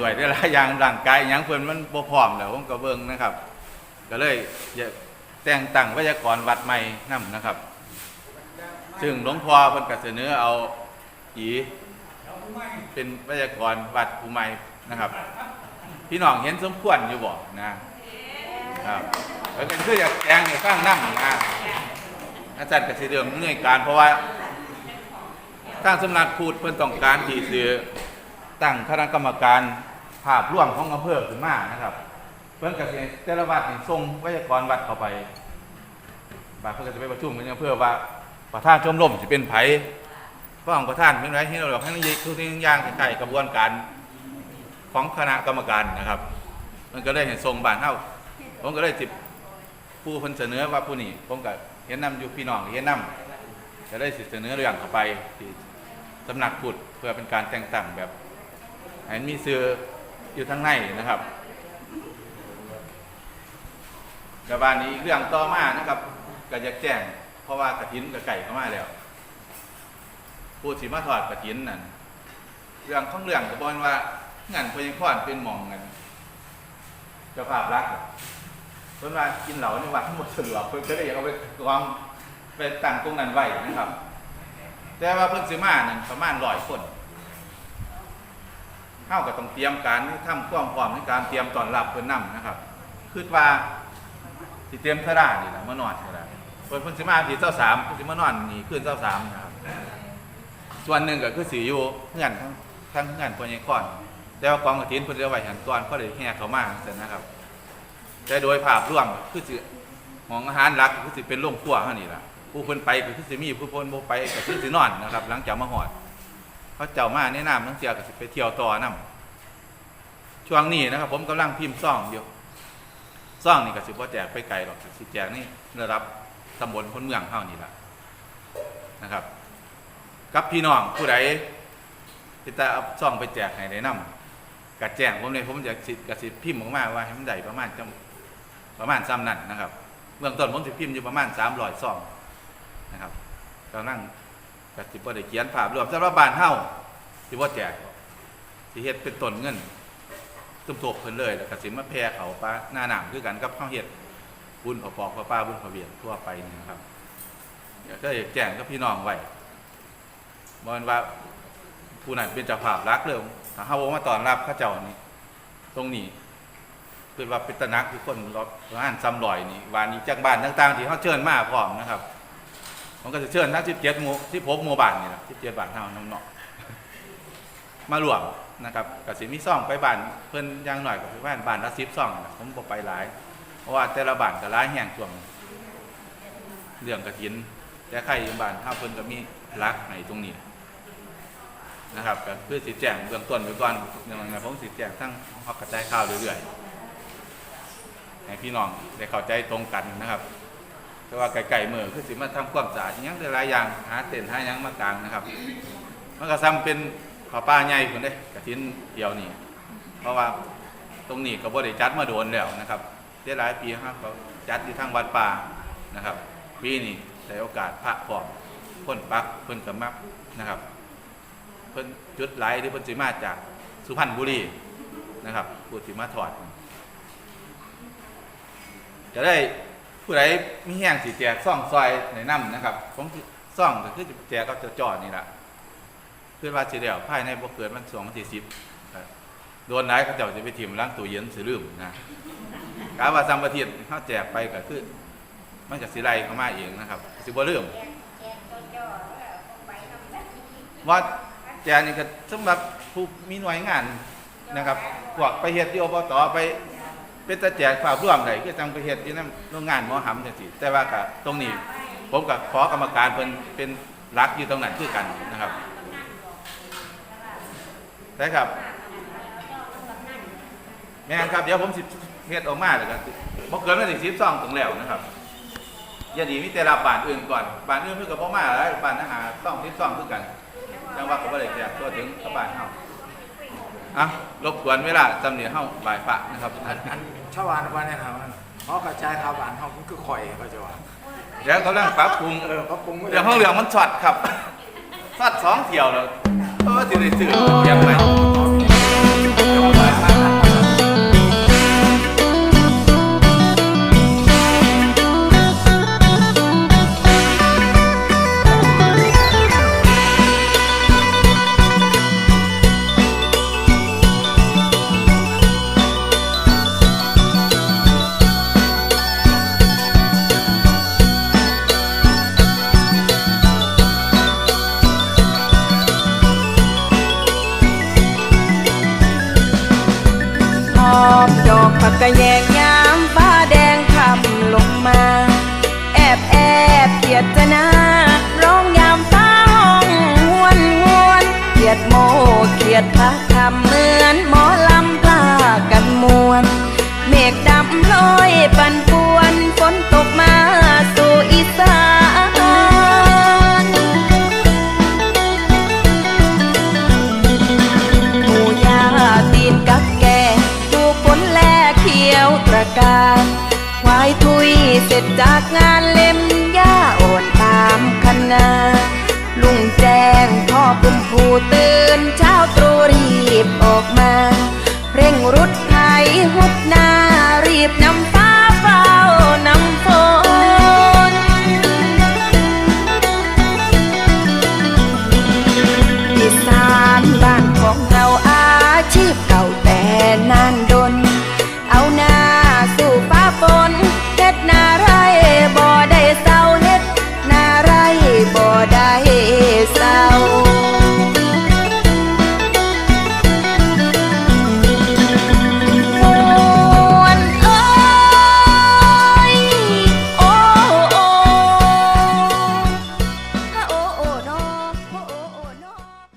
ด้วยได้หลายอย่างร่างกายหยังเพิ่นมันบ่พร้อมแล้วผมก็เบิ่งนะครับ ก็เลยอยากแต่งตั้งวิทยากรวัดใหม่นํนะครับ ซึ่งหลวงพ่อเพิ่นก็เสนอเอาอีเป็นวิทยากรวัดผู้ใหม่นะครับ พี่น้องเห็นสมควรอยู่บ่นะครับแล้วก็คืออยากแจ้งให้ฟังนํนะอาจารย์ก็สิเรื่องเนื่อยการเพราะว่าทางสำนักพูดเพื่อนต้องการที่จะตั้งคณะกรรมการ ภาพร่วมของอำเภอขึ้นมานะครับ เพื่อนกับแต่ละวัดนี่ส่งวิทยากรวัดเข้าไปบาดเพื่อนก็จะไปประชุมกันอำเภอว่าประธานชมรมจะเป็นไผฟ้องประธานเป็นไรที่เราบอกให้นักยิทุกสิ่งย่างใกล้ๆกระบวนการของคณะกรรมการนะครับ มันก็เลยเห็นทรงบานเท่าผมก็เลยจิบผู้เพิ่นเสนอว่าผู้นี้ผมก็เห็นนำอยู่พี่น้องเห็นนำจะได้สิเสนอเรื่องเข้าไปที่สำนักพุทธเพื่อเป็นการแต่งตั้งแบบให้มีเสื้อ อยู่ทั้งในนะครับกระบานนี้อีกเรื่องต่อมานะครับก็อยากแจ้ง เพราะว่ากระถินกับไก่เข้ามาแล้วพูดสิมาถอดกระถินนั่นเรื่องของเรื่องก็บอกว่างินพยังพอนเป็นมองเงินเจ้าภาพรักเพิ่นว่ากินเหล้าในวัดทั้งหมดสะดวกเพิ่นก็เลยอยากเอาไปกองไปตั้งตรงนั้นไว้นะครับ แต่ว่าเพิ่นสิมานั่นประมาณร้อยคน เฮาก็ต้องเตรียมการทำความพร้อมในการเตรียมต้อนรับเพิ่นนํนะครับคิดว่าสิเตรียมสรานี่ล่ะมานอนก็ได้เพิ่นเพิ่นสิมาที่23เพิ่นสิมานอนนี่คืน23นะครับส่วนหนึ่งก็คือสิอยู่เฮือนทั้งทั้งเฮือนพ่อใหญ่ค้อนแต่ว่ากองกฐินเพิ่นจะเอาไว้หันก่อนเพราะได้แห่เข้ามาจังซี่นะครับแต่โดยภาพรวมคือสิหมองอาหารหลักคือสิเป็นโรงครัวเท่านี้ล่ะผู้คนไปก็คือสิมีผู้คนบ่ไปก็คือสินอนนะครับ หลังจากมาหอด เขาเจ้ามาแนะนำทั้งเสียก็สิไปเที่ยวต่อนํช่วงนี้นะครับ ผมกำลังพิมพ์ซ่องอยู่ซ่องนี่ก็สิบ่แจกไปไกลหรอกสิแจกนี่ระดับตำบลคนเมืองเฮานี่ล่ะนะครับ กับพี่น้องผู้ใดที่จะเอาซ่องไปแจกให้ได้นํกัแจงผมเลยผมจะสิกสิพิมพ์ออกมาว่าให้มันได้ประมาณจประมาณซ้ำนั่นนะครับเบื้องต้นผมสิพิมพ์อยู่ประมาณสามร้อยซองนะครับกำลัง กสิบได้เขียนภาพรวมสำหรับบ้านเฮาสิบ่แจกสิเฮ็ดเป็นต้นเงินตุ้มโตบเพิ่นเลยแล้วก็สิมาแพร่เขาปลาหน้าหนามคือกันกับข้าวเฮ็ดบุญพอปอกพอป้าบุญพอเวียนทั่วไปนี่นะครับเดี๋ยวก็อยากแจ้งกับพี่น้องไว้บ่แม่นว่าผู้นั้นเป็นเจ้าภาพรักเลยถ้าเฮาบ่มาต้อนรับเขาเจ้านี่ตรงนี้คือว่าเป็นตะนักคือคนรถร้านซ้ำลอยนี่วานนี้จากบ้านต่าง ๆ ที่เขาเชิญมาพร้อมนะครับ มันก็จะเชิญทั้ง17หมู่16หมู่บ้านนี่แหละ17บ้านเฮาน้ำเนาะมารวมนะครับก็สิมีซ่องไปบ้านเพิ่นย่างหน่อยก็ไปบ้านบ้านละ10ซ่องนะผมบ่ไปหลาย เพราะว่าแต่ละบ้านก็หลายแห่งช่วงเรื่องกฐิน แต่ใครอยู่บ้านเฮาเพิ่นก็มีรักในตรงนี้นะครับก็คือสิแจ้งเบื้องต้นไว้ก่อนเรื่องนั้นผมสิแจ้งทั้งฮอกกระจายข่าวเรื่อยๆให้พี่น้องได้เข้าใจตรงกันนะครับ แต่ว่าไก่ๆมือคือสิมาทำความสะอาดอิหยังได้หลายอย่างหาเต็นท์หาหยังมากลางนะครับ มันก็ซ้ำเป็นผ้าป้าใหญ่คนเด้กระถินเดียวนี่เพราะว่าตรงนี้ก็บ่ได้จัดมาโดนแล้วนะครับได้หลายปีครับก็จัดที่ทางวัดป่านะครับปีนี้ได้โอกาสพระพร้อมพ้นปักเพิ่นกับมักนะครับ เพิ่นจุดไหลายหรือเพิ่นสิมาจากสุพรรณบุรีนะครับผู้สิมาถอดจะได้ ผู้ใดมีแห้งสีแจกซ่องซอยในน้ำนะครับผมซ่องก็คือจะแจกก็จะจอดนี่แหละเพื่อว่าสิเดียวภายในบ่เกิดมันสองวันที่สิบครับโดนไหนเขาเจ้าจะไปถิ่มล้างตู้เย็นสิลืมนะกาว่าซัมประเทศเขาแจกไปก็คือมันจะสิไลเข้ามาเองนะครับสิบ่ลืมว่าแจกนี่ก็สำหรับผู้มีหน่วยงานนะครับพวกไปเฮ็ดที่อบตไป เป็นตาแจกภาพร่วมไดคือจังไปเฮ็ดที่นั่นโรงงานหมอหำจังซี่แต่ว่าก็ตรงนี้ ผมกับขอกรรมการเพิ่นเป็นรักอยู่ตรงนั้นคือกันนะครับได้ครับ แม่นครับ เดี๋ยวผมสิเฮ็ดออกมาแล้วกันบ่เกินวันที่12ถึงแล้วนะครับอย่าดีมีแต่รับบานอื่นก่อนบานอื่นเพิ่นก็บ่มาหลายบ้านอาหารต้อง12คือกันจังว่าก็บ่ได้แจกตัวถึงกับบ้านเฮา อะรบกวนเวลาจำเนียเฮาบ่ายปะนะครับอันอันชาวบ้านว่าเนี่ยครับเพราะกระจายข่าวบ้านเขามันคือข่อยเขาจะว่าเดี๋ยวเขาเรื่องปรับปรุงเออเพราะปรุงไม่เดี๋ยวห้องเหลืองมันช็อตครับช็อตสองเที่ยวแล้วเออสิได้ซื้อเตรียมไปเจจากงานเล็มยาอดตามคณะลุงแจ้งพ่อปุ่มผู้ตื่นเช้าตรู่รีบออกมา เร่งรุดไถหุดน้ารีบนำ